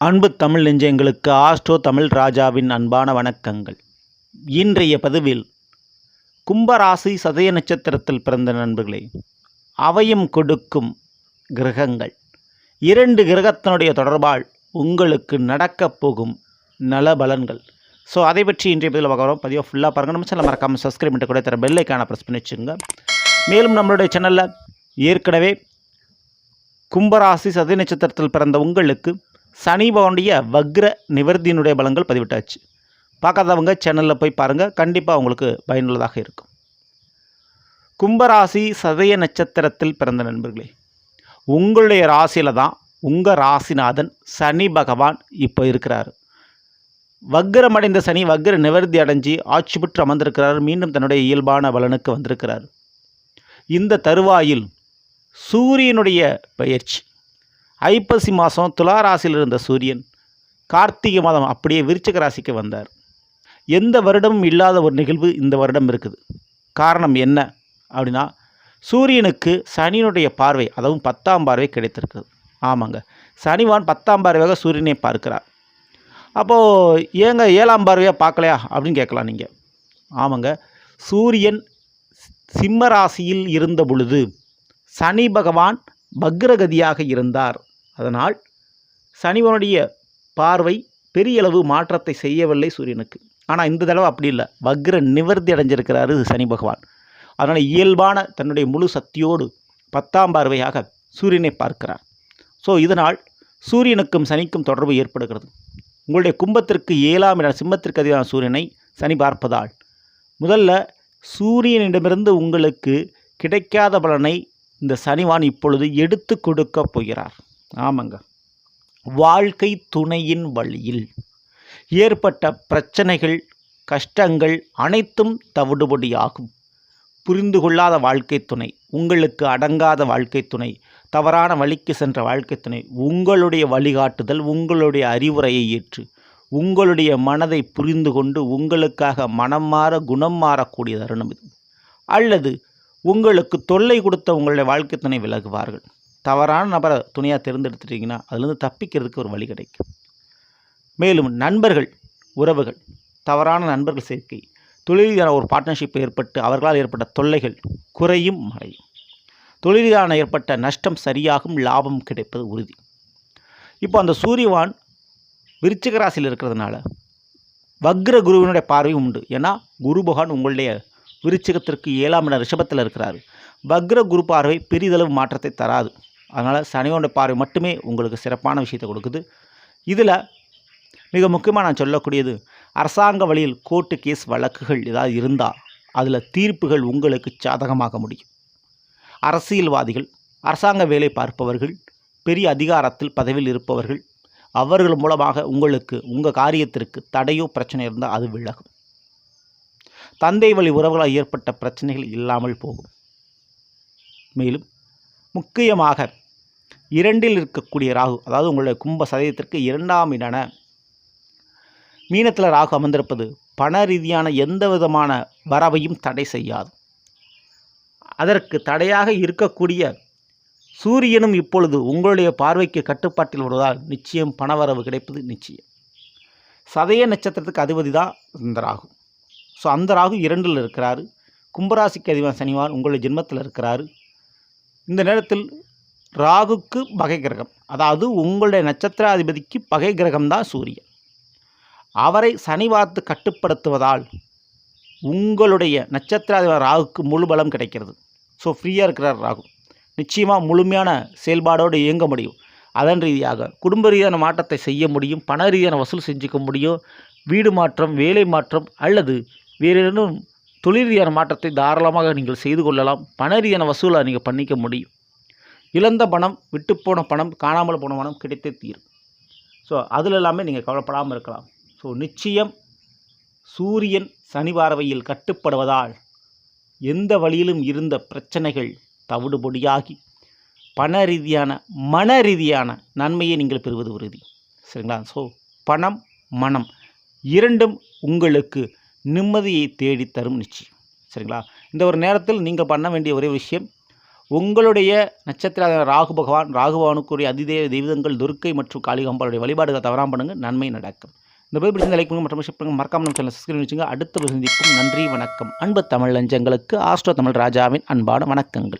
அன்பு தமிழ் நெஞ்சங்களுக்கு ஆஸ்ட்ரோ தமிழ் ராஜாவின் அன்பான வணக்கங்கள். இன்றைய பதிவில் கும்பராசி சதய நட்சத்திரத்தில் பிறந்த நண்பர்களே அவையும் கொடுக்கும் கிரகங்கள். இரண்டு கிரகத்தினுடைய தொடர்பால் உங்களுக்கு நடக்கப் போகும் நலபலன்கள் ஸோ அதை பற்றி இன்றைய பதிவில் பார்க்குறோம் பதிவாக ஃபுல்லாக பாருங்கள் நம்ம சேனல் மறக்காமல் சப்ஸ்கிரைப் பண்ணிட்டு கூட தர பெல்லைக்கான ப்ரெஸ் பண்ணி வச்சுங்க மேலும் நம்மளுடைய சேனலில் ஏற்கனவே கும்பராசி சதய நட்சத்திரத்தில் பிறந்த உங்களுக்கு சனி பவனுடைய வக்ர நிவர்த்தியினுடைய பலங்கள் பதிவிட்டாச்சு. பார்க்காதவங்க சேனலில் போய் பாருங்கள் கண்டிப்பாக உங்களுக்கு பயனுள்ளதாக இருக்கும். கும்பராசி சதய நட்சத்திரத்தில் பிறந்த நண்பர்களே உங்களுடைய ராசியில் தான் உங்கள் ராசிநாதன் சனி பகவான் இப்போ இருக்கிறார். வக்ரமடைந்த சனி வக்ர நிவர்த்தி அடைஞ்சு ஆட்சி பெற்று அமர்ந்திருக்கிறார். மீண்டும் தன்னுடைய இயல்பான பலனுக்கு வந்திருக்கிறார். இந்த தருவாயில் சூரியனுடைய பயிற்சி ஐப்பசி மாதம் துலா ராசியில் இருந்த சூரியன் கார்த்திகை மாதம் அப்படியே விருச்சிக ராசிக்கு வந்தார். எந்த வருடமும் இல்லாத ஒரு நிகழ்வு இந்த வருடம் இருக்குது. காரணம் என்ன அப்படின்னா சூரியனுக்கு சனியினுடைய பார்வை அதுவும் பத்தாம் பார்வை கிடைத்திருக்குது ஆமாங்க. சனிவான் பத்தாம் பார்வையாக சூரியனை பார்க்கிறார். அப்போது ஏங்க ஏழாம் பார்வையாக பார்க்கலையா அப்படின்னு கேட்கலாம் நீங்கள் ஆமாங்க. சூரியன் சிம்ம ராசியில் இருந்த பொழுது சனி பகவான் பக்ரகதியாக இருந்தார். அதனால் சனிவனுடைய பார்வை பெரியளவு மாற்றத்தை செய்யவில்லை சூரியனுக்கு. ஆனால் இந்த தடவை அப்படி இல்லை. வக்ர நிவர்த்தி அடைஞ்சிருக்கிறாரு சனி பகவான். அதனால் இயல்பான தன்னுடைய முழு சக்தியோடு பத்தாம் பார்வையாக சூரியனை பார்க்கிறார். ஸோ இதனால் சூரியனுக்கும் சனிக்கும் தொடர்பு ஏற்படுகிறது. உங்களுடைய கும்பத்திற்கு ஏழாம் இடம் சிம்மத்திற்கு அதிகமான சூரியனை சனி பார்ப்பதால் முதல்ல சூரியனிடமிருந்து உங்களுக்கு கிடைக்காத பலனை இந்த சனிவான் இப்பொழுது எடுத்து கொடுக்கப் போகிறார். ஆமாங்க. வாழ்க்கை துணையின் வழியில் ஏற்பட்ட பிரச்சனைகள் கஷ்டங்கள் அனைத்தும் தவிடுபடியாகும். புரிந்து கொள்ளாத வாழ்க்கை துணை உங்களுக்கு அடங்காத வாழ்க்கை துணை தவறான வழிக்கு சென்ற வாழ்க்கை துணை உங்களுடைய வழிகாட்டுதல் உங்களுடைய அறிவுரையை ஏற்று உங்களுடைய மனதை புரிந்து கொண்டு உங்களுக்காக மனம் மாற குணம் மாறக்கூடிய தருணம் இது அல்லது உங்களுக்கு தொல்லை கொடுத்த உங்களுடைய வாழ்க்கை துணை விலகுவார்கள். தவறான நபரை துணையாக தேர்ந்தெடுத்துட்டிங்கன்னா அதுலேருந்து தப்பிக்கிறதுக்கு ஒரு வழி கிடைக்கும். மேலும் நண்பர்கள் உறவுகள் தவறான நண்பர்கள் சேர்க்கை தொழிலான ஒரு பார்ட்னர்ஷிப் ஏற்பட்டு அவர்களால் ஏற்பட்ட தொல்லைகள் குறையும் மறையும். தொழிலான ஏற்பட்ட நஷ்டம் சரியாகும் லாபம் கிடைப்பது உறுதி. இப்போ அந்த சூரியவான் விருச்சிக ராசியில் இருக்கிறதுனால வக்ர குருவினுடைய பார்வையும் உண்டு. ஏன்னா குரு பகவான் உங்களுடைய விருச்சிகத்திற்கு ஏழாம் இட ரிஷபத்தில் இருக்கிறார். வக்ர குரு பார்வை பெரிதளவு மாற்றத்தை தராது. அதனால் சனியோட பார்வை மட்டுமே உங்களுக்கு சிறப்பான விஷயத்தை கொடுக்குது. இதில் மிக முக்கியமாக நான் சொல்லக்கூடியது அரசாங்க வழியில் கோர்ட்டு கேஸ் வழக்குகள் ஏதாவது இருந்தால் அதில் தீர்ப்புகள் உங்களுக்கு சாதகமாக முடியும். அரசியல்வாதிகள் அரசாங்க வேலை பார்ப்பவர்கள் பெரிய அதிகாரத்தில் பதவியில் இருப்பவர்கள் அவர்கள் மூலமாக உங்களுக்கு உங்கள் காரியத்திற்கு தடையோ பிரச்சனை இருந்தால் அது விலகும். தந்தை வழி உறவுகளால் ஏற்பட்ட பிரச்சனைகள் இல்லாமல் போகும். மேலும் முக்கியமாக இரண்டில் இருக்கக்கூடிய ராகு அதாவது உங்களுடைய கும்ப சதயத்திற்கு இரண்டாம் இடான மீனத்தில் ராகு அமர்ந்திருப்பது பண ரீதியான எந்த விதமான வரவையும் தடை செய்யாது. அதற்கு தடையாக இருக்கக்கூடிய சூரியனும் இப்பொழுது உங்களுடைய பார்வைக்கு கட்டுப்பாட்டில் வருவதால் நிச்சயம் பணவரவு கிடைப்பது நிச்சயம். சதய நட்சத்திரத்துக்கு அதிபதி தான் இந்த ராகு. ஸோ அந்த ராகு இரண்டில் இருக்கிறாரு. கும்பராசிக்கு அதிபர் சனிவார் உங்களுடைய ஜென்மத்தில் இருக்கிறாரு. இந்த நேரத்தில் ராகுக்கு பகை கிரகம். அதாவது உங்களுடைய நட்சத்திராதிபதிக்கு பகை கிரகம் தான் சூரியன். அவரை சனி பார்த்து கட்டுப்படுத்துவதால் உங்களுடைய நட்சத்திராதிபதி ராகுக்கு முழு பலம் கிடைக்கிறது. ஸோ ஃப்ரீயாக இருக்கிறார் ராகு. நிச்சயமாக முழுமையான செயல்பாடோடு இயங்க முடியும். அதன் ரீதியாக குடும்ப ரீதியான மாற்றத்தை செய்ய முடியும். பண ரீதியான வசூல் செஞ்சுக்க முடியும். வீடு மாற்றம் வேலை மாற்றம் அல்லது வேறு ஏதேனும் தொழில் ரீதியான மாற்றத்தை தாராளமாக நீங்கள் செய்து கொள்ளலாம். பண ரீதியான வசூலை நீங்கள் பண்ணிக்க முடியும். இழந்த பணம் விட்டுப்போன பணம் காணாமல் போன பணம் கிடைத்தே தீரும். ஸோ அதில் எல்லாமே நீங்கள் கவலைப்படாமல் இருக்கலாம். ஸோ நிச்சயம் சூரியன் சனி பார்வையில் கட்டுப்படுவதால் எந்த வழியிலும் இருந்த பிரச்சனைகள் தவிடுபொடியாகி பண ரீதியான மன ரீதியான நன்மையை நீங்கள் பெறுவது உறுதி. சரிங்களா? ஸோ பணம் மனம் இரண்டும் உங்களுக்கு நிம்மதியை தேடி தரும் நிச்சயம். சரிங்களா? இந்த ஒரு நேரத்தில் நீங்கள் பண்ண வேண்டிய ஒரே விஷயம் உங்களுடைய நட்சத்திர ராகு பகவான் ராகுபகவானுக்குரிய அதிதேவ தெய்வங்கள் துர்க்கை மற்றும் காளிகம்பாளுடைய வழிபாடுகளை தவறாம பண்ணுங்க நன்மை நடக்கும். இந்த போய் பிடிச்ச லைக் பண்ணுங்க மற்றும் ஷேர் பண்ணுங்க மறக்காம நம்ம சேனல் சப்ஸ்கிரைப் வச்சுங்க அடுத்த சந்திப்பும் நன்றி வணக்கம். அன்பு தமிழ் லஞ்சங்களுக்கு ஆஸ்ட்ரோ தமிழ் ராஜாவின் அன்பான வணக்கங்கள்.